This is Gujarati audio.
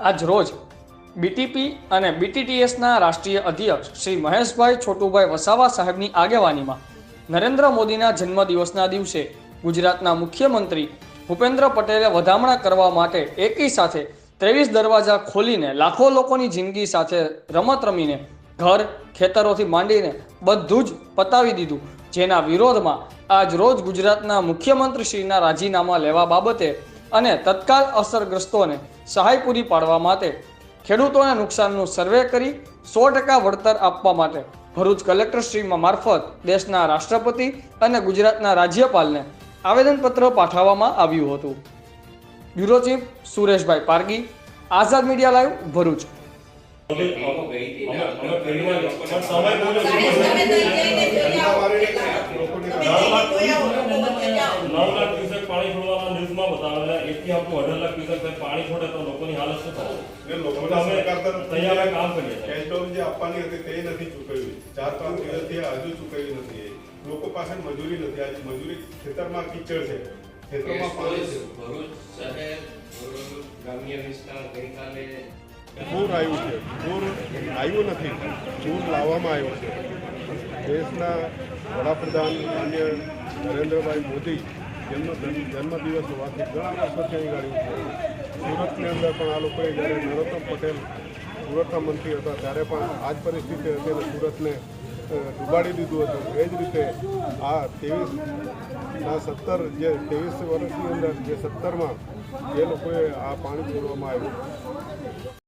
આજ રોજ બીટીપી અને બીટીટીએસના રાષ્ટ્રીય અધ્યક્ષ શ્રી મહેશભાઈ છોટુભાઈ વસાવા સાહેબની આગેવાનીમાં નરેન્દ્ર મોદીના જન્મદિવસના દિવસે ગુજરાતના મુખ્યમંત્રી ભૂપેન્દ્ર પટેલે વધામણા કરવા માટે એકી સાથે ત્રેવીસ દરવાજા ખોલીને લાખો લોકોની જિંદગી સાથે રમત રમીને ઘર ખેતરોથી માંડીને બધું જ પતાવી દીધું. જેના વિરોધમાં આજ રોજ ગુજરાતના મુખ્યમંત્રીશ્રીના રાજીનામા લેવા બાબતે અને તત્કાલ અસરગ્રસ્તોને સહાય પૂરી પાડવા માટે ખેડૂતોના નુકસાનનું સર્વે કરી સો ટકા વળતર આપવા માટે ભરૂચ કલેક્ટરશ્રીમાં મારફત દેશના રાષ્ટ્રપતિ અને ગુજરાતના રાજ્યપાલને આવેદનપત્ર પાઠવવામાં આવ્યું હતું. Bureau chief Sureshbhai Pargi Azad media live Bharuch. નવ લાખ ક્યુસેક પાણી છોડવાના એકથી આપણું અઢાર લાખ ક્યુસેક પાણી છોડે તો લોકોની હાલત શું થાય? ને લોકોને અમે સરકાર તરફથી તૈયાર કામ કરીએ છીએ. કેશ ડોલ જે આપવાની હતી તે નથી ચૂકવી ચાર પાંચ દિવસથી હજુ ચૂકવી નથી લોકો પાસે મજૂરી નથી. આજે મજૂરી ખેતરમાં કીચડ છે. ખેતરમાં પાણી છે. ભરૂચ શહેર ગ્રામ્ય વિસ્તાર ગઈકાલે પૂર આવ્યું છે. પૂર આવ્યું નથી. પૂર લાવવામાં આવ્યું છે. દેશના વડાપ્રધાન માન્ય નરેન્દ્રભાઈ મોદી જન્મ- જન્મદિવસ હોવાથી ઘણા વર્ષોથી અહીં છે. સુરતની અંદર પણ આ લોકોએ જ્યારે નરોત્તમ પટેલ સુરતના મંત્રી હતા, ત્યારે પણ આ જ પરિસ્થિતિ હતી અને સુરતને ડુબાડી દીધું હતું. એ જ રીતે આ ના સત્તર જે ત્રેવીસ વર્ષની અંદર જે સત્તરમાં જે લોકોએ આ પાણી છોડવામાં આવ્યું.